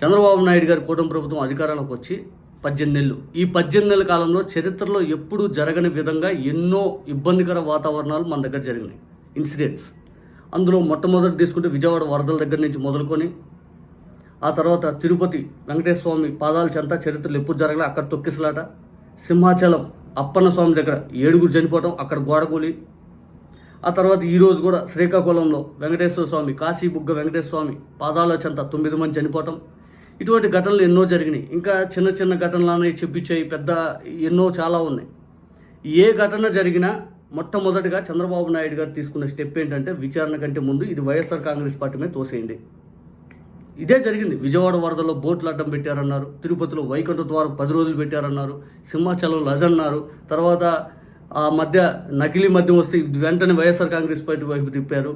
చంద్రబాబు నాయుడు గారి కూటమి ప్రభుత్వం అధికారంలోకి వచ్చి పద్దెనిమిది నెలలు. ఈ పద్దెనిమిది నెలల కాలంలో చరిత్రలో ఎప్పుడూ జరగని విధంగా ఎన్నో ఇబ్బందికర వాతావరణాలు మన దగ్గర జరిగినాయి. ఇన్సిడెంట్స్ అందులో మొట్టమొదటి తీసుకుంటే విజయవాడ వరదల దగ్గర నుంచి మొదలుకొని ఆ తర్వాత తిరుపతి వెంకటేశ్వర స్వామి పాదాల చెంత చరిత్రలు ఎప్పుడు జరగలే అక్కడ తొక్కిసలాట. సింహాచలం అప్పన్న స్వామి దగ్గర ఏడుగురు చనిపోవటం అక్కడ గోడగూలి ఆ తర్వాత ఈరోజు కూడా శ్రీకాకుళంలో వెంకటేశ్వర స్వామి కాశీ బుగ్గ వెంకటేశ్వర స్వామి పాదాల చెంత తొమ్మిది మంది చనిపోవటం. ఇటువంటి ఘటనలు ఎన్నో జరిగినాయి. ఇంకా చిన్న చిన్న ఘటనలు చెప్పించాయి పెద్ద ఎన్నో చాలా ఉన్నాయి. ఏ ఘటన జరిగినా మొట్టమొదటిగా చంద్రబాబు నాయుడు గారు తీసుకున్న స్టెప్ ఏంటంటే విచారణ కంటే ముందు ఇది వైఎస్ఆర్ కాంగ్రెస్ పార్టీ మీద తోసేయండి. ఇదే జరిగింది. విజయవాడ వరదలో బోట్లు అడ్డం పెట్టారన్నారు. తిరుపతిలో వైకుంఠ ద్వారం పది రోజులు పెట్టారన్నారు. సింహాచలంలో అదన్నారు తర్వాత ఆ మధ్య నకిలీ మద్యం వస్తే వెంటనే వైఎస్ఆర్ కాంగ్రెస్ పార్టీ వైపు తిప్పారు.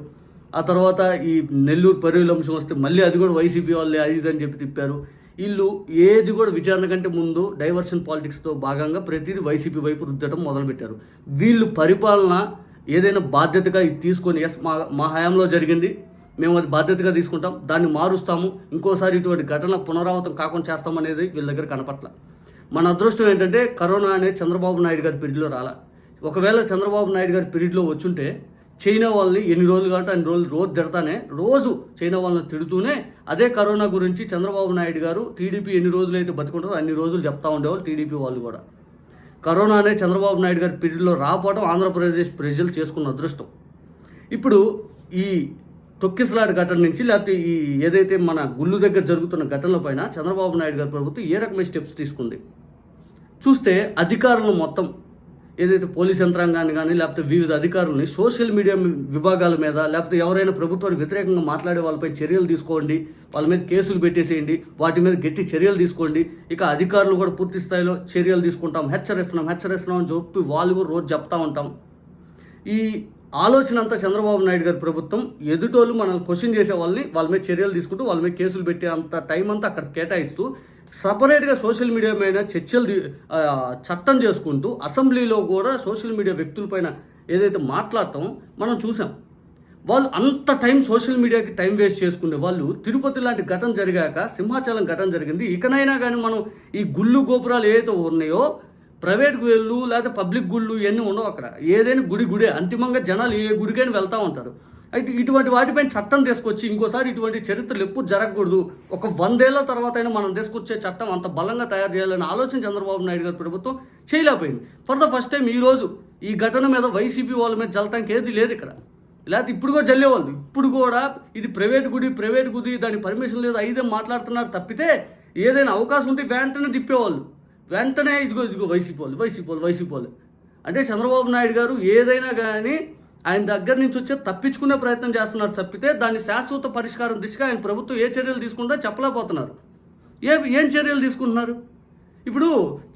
ఆ తర్వాత ఈ నెల్లూరు పర్యల అంశం వస్తే మళ్ళీ అది కూడా వైసీపీ వాళ్ళే అది ఇది అని చెప్పి తిప్పారు. వీళ్ళు ఏది కూడా విచారణ కంటే ముందు డైవర్షన్ పాలిటిక్స్తో భాగంగా ప్రతిదీ వైసీపీ వైపు రుద్దటం మొదలుపెట్టారు. వీళ్ళు పరిపాలన ఏదైనా బాధ్యతగా ఇది తీసుకొని ఎస్ మా మా హయాంలో జరిగింది మేము అది బాధ్యతగా తీసుకుంటాం దాన్ని మారుస్తాము ఇంకోసారి ఇటువంటి ఘటన పునరావృతం కాకుండా చేస్తామనేది వీళ్ళ దగ్గర కనపట్ల. మన అదృష్టం ఏంటంటే కరోనా అనేది చంద్రబాబు నాయుడు గారి పీరియడ్లో రాలా. ఒకవేళ చంద్రబాబు నాయుడు గారి పీరియడ్లో వచ్చుంటే చైనా వాళ్ళని ఎన్ని రోజులు కాబట్టి అన్ని రోజులు రోజు తిడతానే రోజు చైనా వాళ్ళని తిడుతూనే అదే కరోనా గురించి చంద్రబాబు నాయుడు గారు టీడీపీ ఎన్ని రోజులు అయితే బతుకుంటారో అన్ని రోజులు చెప్తా ఉండేవాళ్ళు టీడీపీ వాళ్ళు కూడా. కరోనా అనే చంద్రబాబు నాయుడు గారి పీరియడ్లో రాపోవడం ఆంధ్రప్రదేశ్ ప్రజలు చేసుకున్న అదృష్టం. ఇప్పుడు ఈ తొక్కిసలాడి ఘటన నుంచి లేకపోతే ఈ ఏదైతే మన గుళ్ళు దగ్గర జరుగుతున్న ఘటనల పైన చంద్రబాబు నాయుడు గారి ప్రభుత్వం ఏ రకమైన స్టెప్స్ తీసుకుంది? చూస్తే అధికారులు మొత్తం ఏదైతే పోలీస్ యంత్రాంగాన్ని కానీ లేకపోతే వివిధ అధికారులని సోషల్ మీడియా విభాగాల మీద లేకపోతే ఎవరైనా ప్రభుత్వానికి వ్యతిరేకంగా మాట్లాడే వాళ్ళపై చర్యలు తీసుకోండి. వాళ్ళ మీద కేసులు పెట్టేసేయండి. వాటి మీద గట్టి చర్యలు తీసుకోండి. ఇక అధికారులు కూడా పూర్తి స్థాయిలో చర్యలు తీసుకుంటాం. హెచ్చరిస్తున్నాం హెచ్చరిస్తున్నాం అని చెప్పి వాళ్ళు కూడా రోజు చెప్తా ఉంటాం. ఈ ఆలోచన అంతా చంద్రబాబు నాయుడు గారి ప్రభుత్వం ఎదుటోళ్ళు మనల్ని క్వశ్చన్ చేసే వాళ్ళని వాళ్ళ మీద చర్యలు తీసుకుంటూ వాళ్ళ మీద కేసులు పెట్టే అంత టైం అంతా అక్కడ కేటాయిస్తూ సపరేట్గా సోషల్ మీడియా మీద చర్చలు చట్టం చేసుకుంటూ అసెంబ్లీలో కూడా సోషల్ మీడియా వ్యక్తులపైన ఏదైతే మాట్లాడటం మనం చూసాం. వాళ్ళు అంత టైం సోషల్ మీడియాకి టైం వేస్ట్ చేసుకునే వాళ్ళు తిరుపతి లాంటి ఘటన జరిగాక సింహాచలం ఘటన జరిగింది. ఇకనైనా కానీ మనం ఈ గుళ్ళు గోపురాలు ఏదైతే ఉన్నాయో ప్రైవేట్ గుళ్ళు లేకపోతే పబ్లిక్ గుళ్ళు ఇవన్నీ ఉండవు అక్కడ. ఏదైనా గుడి గుడే. అంతిమంగా జనాలు ఏ గుడికైనా వెళ్తూ ఉంటారు. అయితే ఇటువంటి వాటిపైన చట్టం తీసుకొచ్చి ఇంకోసారి ఇటువంటి చరిత్రలు ఎప్పుడు జరగకూడదు. ఒక వందేళ్ళ తర్వాత అయినా మనం తీసుకొచ్చే చట్టం అంత బలంగా తయారు చేయాలని ఆలోచన చంద్రబాబు నాయుడు గారి ప్రభుత్వం చేయలేకపోయింది. ఫర్ ద ఫస్ట్ టైం ఈ రోజు ఈ ఘటన మీద వైసీపీ వాళ్ళ మీద జల్లటానికి ఏది లేదు ఇక్కడ. లేకపోతే ఇప్పుడు కూడా జల్లేవాళ్ళు ఇప్పుడు కూడా ఇది ప్రైవేట్ గుడి ప్రైవేట్ గుడి దాని పర్మిషన్ లేదు ఐదే మాట్లాడుతున్నారు తప్పితే ఏదైనా అవకాశం ఉంటే వెంటనే తిప్పేవాళ్ళు. వెంటనే ఇదిగో ఇదిగో వైసీపీ వాళ్ళు వైసీపీ వాళ్ళు వైసీపీ వాళ్ళు. అంటే చంద్రబాబు నాయుడు గారు ఏదైనా కానీ ఆయన దగ్గర నుంచి వచ్చే తప్పించుకునే ప్రయత్నం చేస్తున్నారు తప్పితే దాన్ని శాశ్వత పరిష్కారం దిశగా ఆయన ప్రభుత్వం ఏ చర్యలు తీసుకుంటా చెప్పలేకపోతున్నారు. ఏ ఏం చర్యలు తీసుకుంటున్నారు? ఇప్పుడు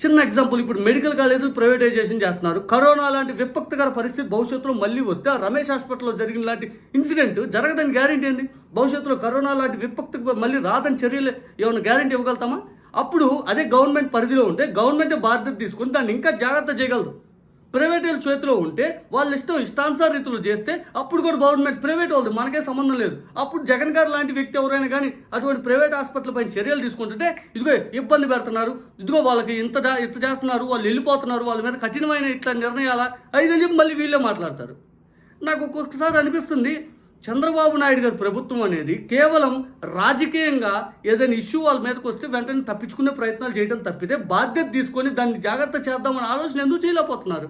చిన్న ఎగ్జాంపుల్ ఇప్పుడు మెడికల్ కాలేజీలు ప్రైవేటైజేషన్ చేస్తున్నారు. కరోనా లాంటి విపక్తికర పరిస్థితి భవిష్యత్తులో మళ్ళీ వస్తే ఆ రమేష్ హాస్పిటల్లో జరిగిన లాంటి ఇన్సిడెంట్ జరగదని గ్యారంటీ ఏంది? భవిష్యత్తులో కరోనా లాంటి విపక్తి మళ్ళీ రాదని చర్యలు ఏమైనా గ్యారంటీ ఇవ్వగలుగుతామా? అప్పుడు అదే గవర్నమెంట్ పరిధిలో ఉంటే గవర్నమెంట్ బాధ్యత తీసుకుని దాన్ని ఇంకా జాగ్రత్త చేయగలదు. ప్రైవేట్ వాళ్ళ చేతిలో ఉంటే వాళ్ళ ఇష్టం ఇష్టానుసార రీతిలో చేస్తే అప్పుడు కూడా గవర్నమెంట్ ప్రైవేట్ వాళ్ళది మనకే సంబంధం లేదు. అప్పుడు జగన్ గారు లాంటి వ్యక్తి ఎవరైనా కానీ అటువంటి ప్రైవేట్ హాస్పిటల్ పైన చర్యలు తీసుకుంటుంటే ఇదిగో ఇబ్బంది పెడుతున్నారు. ఇదిగో వాళ్ళకి ఇంత ఇంత చేస్తున్నారు వాళ్ళు వెళ్ళిపోతున్నారు వాళ్ళ మీద కఠినమైన ఇట్లా నిర్ణయాలా? అయితే చెప్పి మళ్ళీ వీళ్ళే మాట్లాడతారు. నాకు ఒక్కొక్కసారి అనిపిస్తుంది చంద్రబాబు నాయుడు గారి ప్రభుత్వం అనేది కేవలం రాజకీయంగా ఏదైనా ఇష్యూ వాళ్ళ మీదకి వస్తే వెంటనే తప్పించుకునే ప్రయత్నాలు చేయడం తప్పితే బాధ్యత తీసుకొని దాన్ని జాగ్రత్త చేద్దామని ఆలోచన ఎందుకు చేయలేకపోతున్నారు?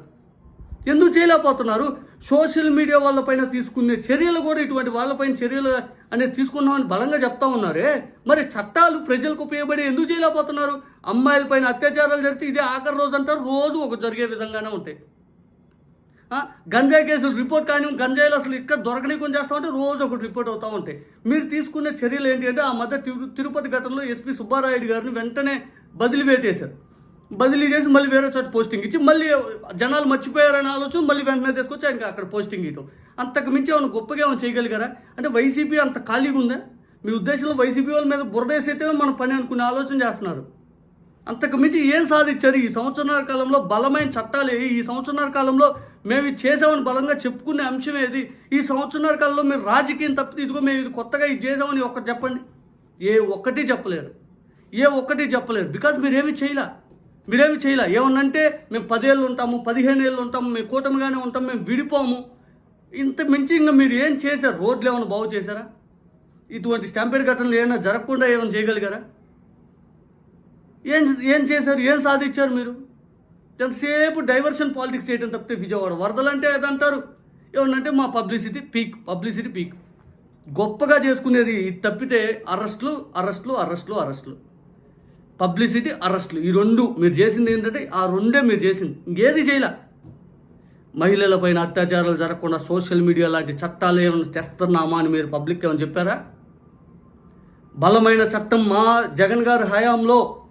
ఎందుకు చేయలేకపోతున్నారు? సోషల్ మీడియా వాళ్ళపైన తీసుకునే చర్యలు కూడా ఇటువంటి వాళ్ళపైన చర్యలు అనేది తీసుకున్నామని బలంగా చెప్తా ఉన్నారే? మరి చట్టాలు ప్రజలకు ఉపయోగపడి ఎందుకు చేయలేకపోతున్నారు? అమ్మాయిలపైన అత్యాచారాలు జరిగితే ఇదే ఆఖరి రోజు అంటారు రోజు ఒక జరిగే విధంగానే ఉంటాయి. గంజాయి కేసులు రిపోర్ట్ కానీ గంజాయిలు అసలు ఇక్కడ దొరకనీకొని చేస్తా ఉంటే రోజు ఒకటి రిపోర్ట్ అవుతూ ఉంటాయి మీరు తీసుకునే చర్యలు ఏంటి అంటే ఆ మధ్య తిరుపతి ఘటనలో ఎస్పీ సుబ్బారాయుడు గారిని వెంటనే బదిలీ వేటేశారు బదిలీ చేసి మళ్ళీ వేరే చోట పోస్టింగ్ ఇచ్చి మళ్ళీ జనాలు మర్చిపోయారని ఆలోచన మళ్ళీ వెంటనే తీసుకొచ్చి ఆయనకి అక్కడ పోస్టింగ్ ఇవ్వటం అంతకు మించి ఏమైనా గొప్పగా ఏమైనా చేయగలిగారా? అంటే వైసీపీ అంత ఖాళీగా ఉందా? మీ ఉద్దేశంలో వైసీపీ వాళ్ళ మీద బురదేసైతే మన పని అనుకునే ఆలోచన చేస్తున్నారు. అంతకు మించి ఏం సాధించారు? ఈ సంవత్సరాల కాలంలో బలమైన చట్టాలు ఏవి? ఈ సంవత్సరాల కాలంలో మేము ఇది చేసామని బలంగా చెప్పుకునే అంశం ఏది? ఈ సంవత్సరాల కాలంలో మీరు రాజకీయం తప్పితే ఇదిగో మేము ఇది కొత్తగా ఇది చేసామని ఒక్కటి చెప్పండి. ఏ ఒక్కటి చెప్పలేరు. ఏ ఒక్కటి చెప్పలేరు. బికాజ్ మీరేమి చేయలే. మీరేమి చేయలే. ఏమన్నంటే మేము పదేళ్ళు ఉంటాము పదిహేను ఏళ్ళు ఉంటాము మేము కూటమిగానే ఉంటాం మేము విడిపోము. ఇంత మించి ఇంకా మీరు ఏం చేశారు? రోడ్లు ఏమైనా బాగు చేశారా? ఇటువంటి స్టాంపేడ్ ఘటనలు ఏమైనా జరగకుండా ఏమైనా చేయగలిగారా? ఏం ఏం చేశారు? ఏం సాధించారు మీరు? ఎంతసేపు డైవర్షన్ పాలిటిక్స్ చేయడం తప్పితే విజయవాడ వరదలు అంటే ఏదంటారు? ఏమంటే మా పబ్లిసిటీ పీక్ పబ్లిసిటీ పీక్. గొప్పగా చేసుకునేది ఇది తప్పితే అరెస్టులు అరెస్టులు అరెస్టులు అరెస్టులు. పబ్లిసిటీ అరెస్టులు. ఈ రెండు మీరు చేసింది ఏంటంటే ఆ రెండే మీరు చేసింది. ఇంకేది చేయలే. మహిళలపైన అత్యాచారాలు జరగకుండా సోషల్ మీడియా లాంటి చట్టాలు ఏమైనా తెస్తున్నామా అని మీరు పబ్లిక్ ఏమైనా చెప్పారా? బలమైన చట్టం మా జగన్ గారి హయాంలో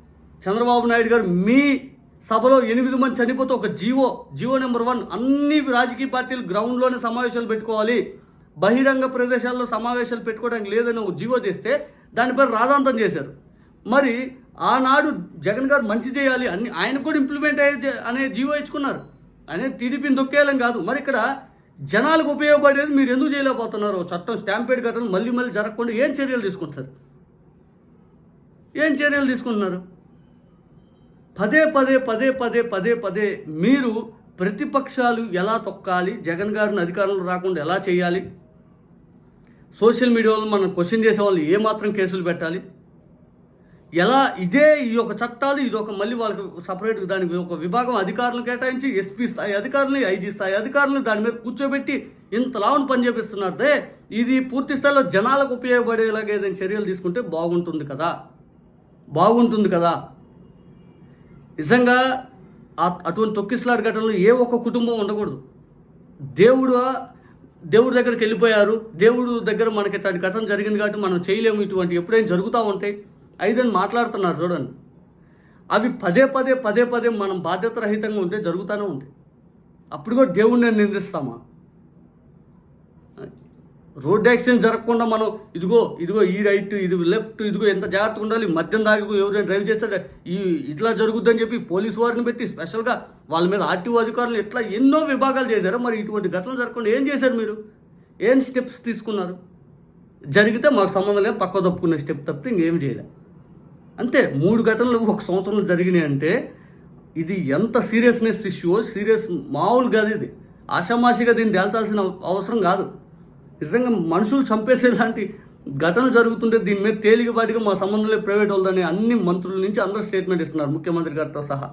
చంద్రబాబు నాయుడు గారు మీ సభలో ఎనిమిది మంది చనిపోతే ఒక జీవో జీవో నెంబర్ వన్. అన్ని రాజకీయ పార్టీలు గ్రౌండ్లోనే సమావేశాలు పెట్టుకోవాలి. బహిరంగ ప్రదేశాల్లో సమావేశాలు పెట్టుకోవడానికి లేదని ఒక జీవో చేస్తే దానిపై రాధాంతం చేశారు. మరి ఆనాడు జగన్ గారు మంచి చేయాలి అన్ని ఆయన కూడా ఇంప్లిమెంట్ అయ్యే అనే జీవో ఇచ్చుకున్నారు. అనే టీడీపీని దొక్కేయాలని కాదు. మరి ఇక్కడ జనాలకు ఉపయోగపడేది మీరు ఎందుకు చేయలేకపోతున్నారు చట్టం స్టాంపేడ్ ఘటన మళ్ళీ మళ్ళీ జరగకుండా ఏం చర్యలు తీసుకుంటారు ఏం చర్యలు తీసుకుంటున్నారు? పదే పదే పదే పదే పదే పదే మీరు ప్రతిపక్షాలు ఎలా తొక్కాలి? జగన్ గారిని అధికారంలో రాకుండా ఎలా చేయాలి? సోషల్ మీడియాలో మనం క్వశ్చన్ చేసే వాళ్ళు ఏమాత్రం కేసులు పెట్టాలి? ఎలా ఇదే ఈ యొక్క చట్టాలు ఇది ఒక మళ్ళీ వాళ్ళకి సపరేట్ దానికి ఒక విభాగం అధికారులు కేటాయించి ఎస్పీ స్థాయి అధికారులు ఐజీ స్థాయి అధికారులు దాని మీద కూర్చోబెట్టి ఇంత లావును పనిచేపిస్తున్నారు దే ఇది పూర్తి స్థాయిలో జనాలకు ఉపయోగపడేలాగా ఏదైనా చర్యలు తీసుకుంటే బాగుంటుంది కదా? బాగుంటుంది కదా? నిజంగా అటువంటి తొక్కిసలాట ఘటనలు ఏ ఒక్క కుటుంబం ఉండకూడదు. దేవుడు దేవుడి దగ్గరికి వెళ్ళిపోయారు. దేవుడు దగ్గర మనకి ఇట్లాంటి ఘటన జరిగింది కాబట్టి మనం చేయలేము. ఇటువంటి ఎప్పుడైనా జరుగుతూ ఉంటాయి ఐదని మాట్లాడుతున్నారు చూడండి. అవి పదే పదే పదే పదే మనం బాధ్యత రహితంగా ఉంటే జరుగుతూనే ఉంటాయి. అప్పుడు కూడా దేవుడిని నిందిస్తామా? రోడ్ యాక్సిడెంట్ జరగకుండా మనం ఇదిగో ఇదిగో ఈ రైట్ ఇది లెఫ్ట్ ఇదిగో ఎంత జాగ్రత్తగా ఉండాలి మద్యం దాకా ఎవరైనా డ్రైవ్ చేస్తే ఈ ఇట్లా జరుగుద్దని చెప్పి పోలీసు వారిని పెట్టి స్పెషల్గా వాళ్ళ మీద ఆర్టీఓ అధికారులు ఇట్లా ఎన్నో విభాగాలు చేశారు మరి ఇటువంటి ఘటనలు జరగకుండా ఏం చేశారు మీరు? ఏం స్టెప్స్ తీసుకున్నారు? జరిగితే మాకు సంబంధం లేదు పక్క తప్పుకునే స్టెప్ తప్పితే ఇంకేం చేయలే. అంతే మూడు ఘటనలు ఒక సంవత్సరంలో జరిగినాయి అంటే ఇది ఎంత సీరియస్నెస్ ఇష్యూ సీరియస్ మామూలు కాదు ఇది. ఆషామాషిగా దీన్ని తేల్చాల్సిన అవసరం కాదు. నిజంగా మనుషులు చంపేసేలాంటి ఘటనలు జరుగుతుంటే దీని మీద తేలికపాటిగా మా సంబంధంలో ప్రైవేట్ వాళ్ళని అన్ని మంత్రుల నుంచి అందరూ స్టేట్మెంట్ ఇస్తున్నారు ముఖ్యమంత్రి గారితో సహా.